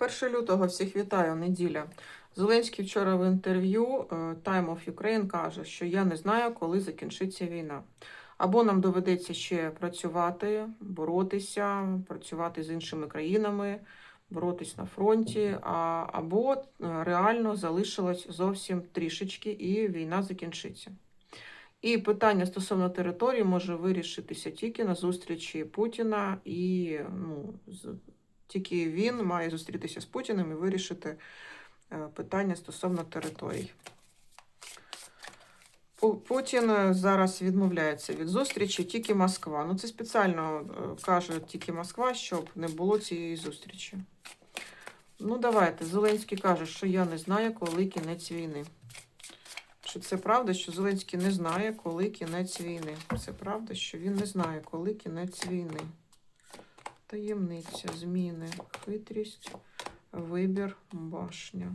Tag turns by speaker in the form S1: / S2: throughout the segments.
S1: 1 лютого всіх вітаю, неділя. Зеленський вчора в інтерв'ю е, Time of Ukraine каже, що я не знаю, коли закінчиться війна. Або нам доведеться ще працювати, боротися, працювати з іншими країнами, боротись на фронті, а, або е, реально залишилось зовсім трішечки, і війна закінчиться. І питання стосовно території може вирішитися тільки на зустрічі Путіна і ну, з тільки він має зустрітися з Путіним і вирішити е, питання стосовно територій. Путін е, зараз відмовляється від зустрічі, тільки Москва. Ну, це спеціально е, каже тільки Москва, щоб не було цієї зустрічі. Ну, давайте. Зеленський каже, що я не знаю, коли кінець війни. Чи це правда, що Зеленський не знає, коли кінець війни? Це правда, що він не знає, коли кінець війни. Таємниця, зміни, хитрість, вибір, башня.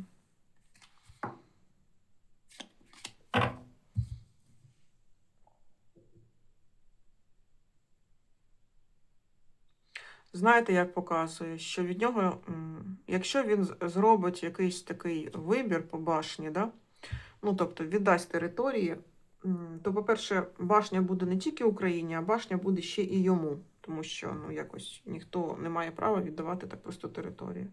S1: Знаєте, як показує, що від нього, якщо він зробить якийсь такий вибір по башні, да? ну тобто віддасть території, то, по-перше, башня буде не тільки Україні, а башня буде ще і йому, тому що ну, якось ніхто не має права віддавати так просто території.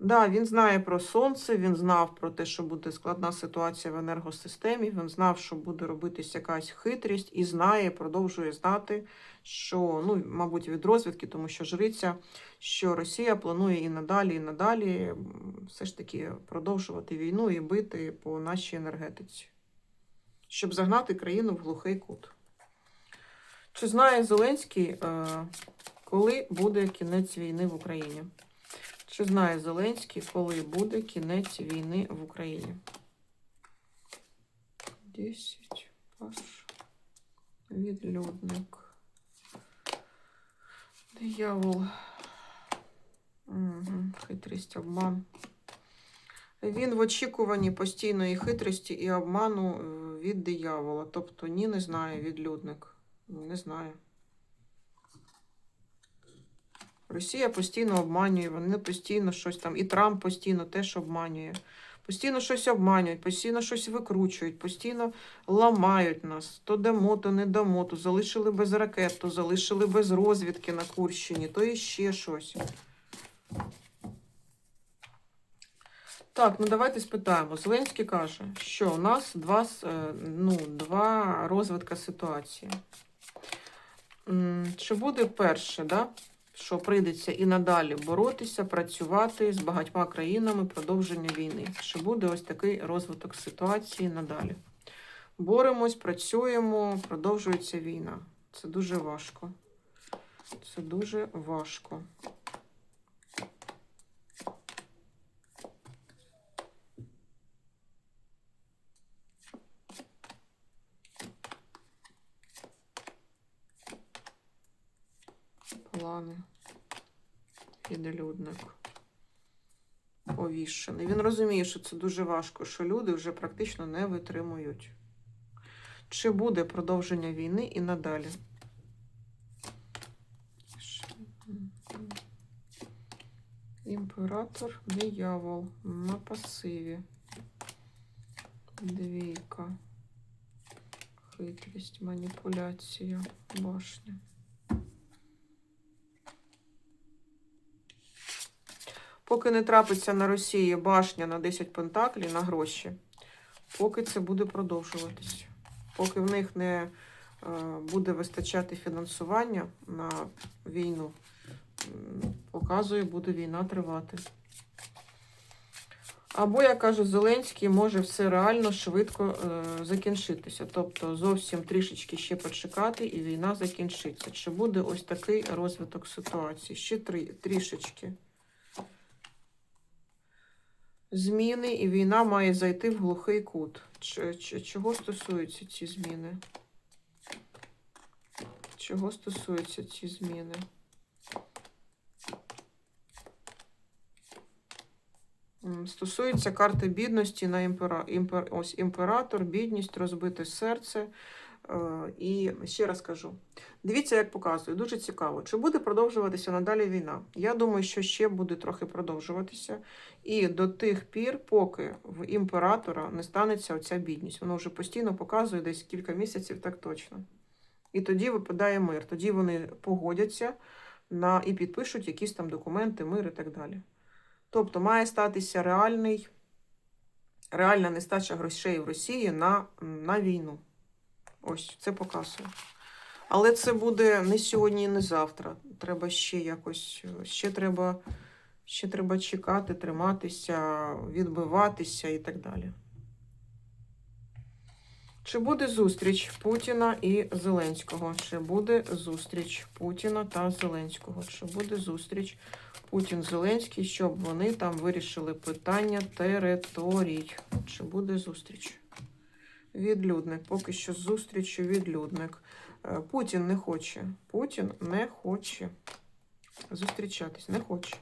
S1: Да, він знає про сонце, він знав про те, що буде складна ситуація в енергосистемі, він знав, що буде робитись якась хитрість, і знає, продовжує знати, що, ну, мабуть, від розвідки, тому що жриця, що Росія планує і надалі, і надалі все ж таки продовжувати війну і бити по нашій енергетиці, щоб загнати країну в глухий кут. Чи знає Зеленський, е, коли буде кінець війни в Україні? Чи знає Зеленський, коли буде кінець війни в Україні? 10 паш. Відлюдник. Диявол. Угу. Хитрість, обман. Він в очікуванні постійної хитрості і обману е, від диявола. Тобто ні, не знає відлюдник. Не знає. Росія постійно обманює, вони постійно щось там, і Трамп постійно теж обманює. Постійно щось обманюють, постійно щось викручують, постійно ламають нас. То дамо, то не дамо, то залишили без ракет, то залишили без розвідки на Курщині, то іще щось. Так, ну давайте спитаємо. Зеленський каже, що у нас два, е, ну, два розвитка ситуації. Чи буде перше, да? що прийдеться і надалі боротися, працювати з багатьма країнами продовження війни? Чи буде ось такий розвиток ситуації надалі? Боремось, працюємо, продовжується війна. Це дуже важко. Це дуже важко. Плани. Відлюдник. Повішений. Він розуміє, що це дуже важко, що люди вже практично не витримують. Чи буде продовження війни і надалі? Імператор, диявол на пасиві. Двійка. Хитрість, маніпуляція, башня. Поки не трапиться на Росії башня на 10 пентаклів на гроші, поки це буде продовжуватися. Поки в них не е, буде вистачати фінансування на війну, показує, буде війна тривати. Або, як каже Зеленський, може все реально швидко е, закінчитися. Тобто зовсім трішечки ще почекати, і війна закінчиться. Чи буде ось такий розвиток ситуації? Ще три, трішечки зміни, і війна має зайти в глухий кут. Ч- ч- чого стосуються ці зміни? Чого стосуються ці зміни? Стосується карти бідності на імпера... імпер... Ось імператор, бідність, розбите серце. Е, І ще раз кажу: Дивіться, як показую, дуже цікаво. Чи буде продовжуватися надалі війна? Я думаю, що ще буде трохи продовжуватися. І до тих пір, поки в імператора не станеться оця бідність. Воно вже постійно показує десь кілька місяців, так точно. І тоді випадає мир. Тоді вони погодяться на і підпишуть якісь там документи, мир і так далі. Тобто має статися реальний, реальна нестача грошей в Росії на, на війну. Ось це показує. Але це буде не сьогодні не завтра. Треба ще якось, ще треба, ще треба чекати, триматися, відбиватися і так далі. Чи буде зустріч Путіна і Зеленського? Чи буде зустріч Путіна та Зеленського? Чи буде зустріч Путін-Зеленський, щоб вони там вирішили питання територій? Чи буде зустріч? Відлюдник. Поки що з зустрічю відлюдник. Е, Путін не хоче. Путін не хоче зустрічатись, не хоче.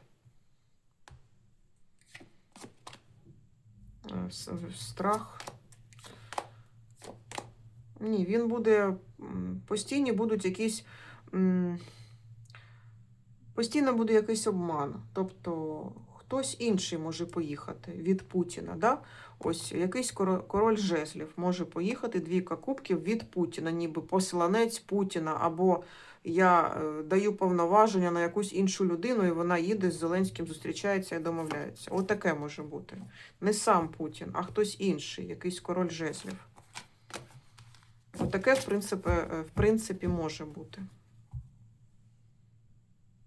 S1: Е, Страх. Ні, він буде. Постійні будуть якісь. Постійно буде якийсь обман. Тобто хтось інший може поїхати від Путіна. Да? Ось якийсь коро- король жезлів може поїхати, двійка кубків від Путіна, ніби посланець Путіна, або я е, даю повноваження на якусь іншу людину, і вона їде з Зеленським, зустрічається і домовляється. Отаке може бути. Не сам Путін, а хтось інший, якийсь король жезлів. Отаке, в принципі, е, в принципі, може бути.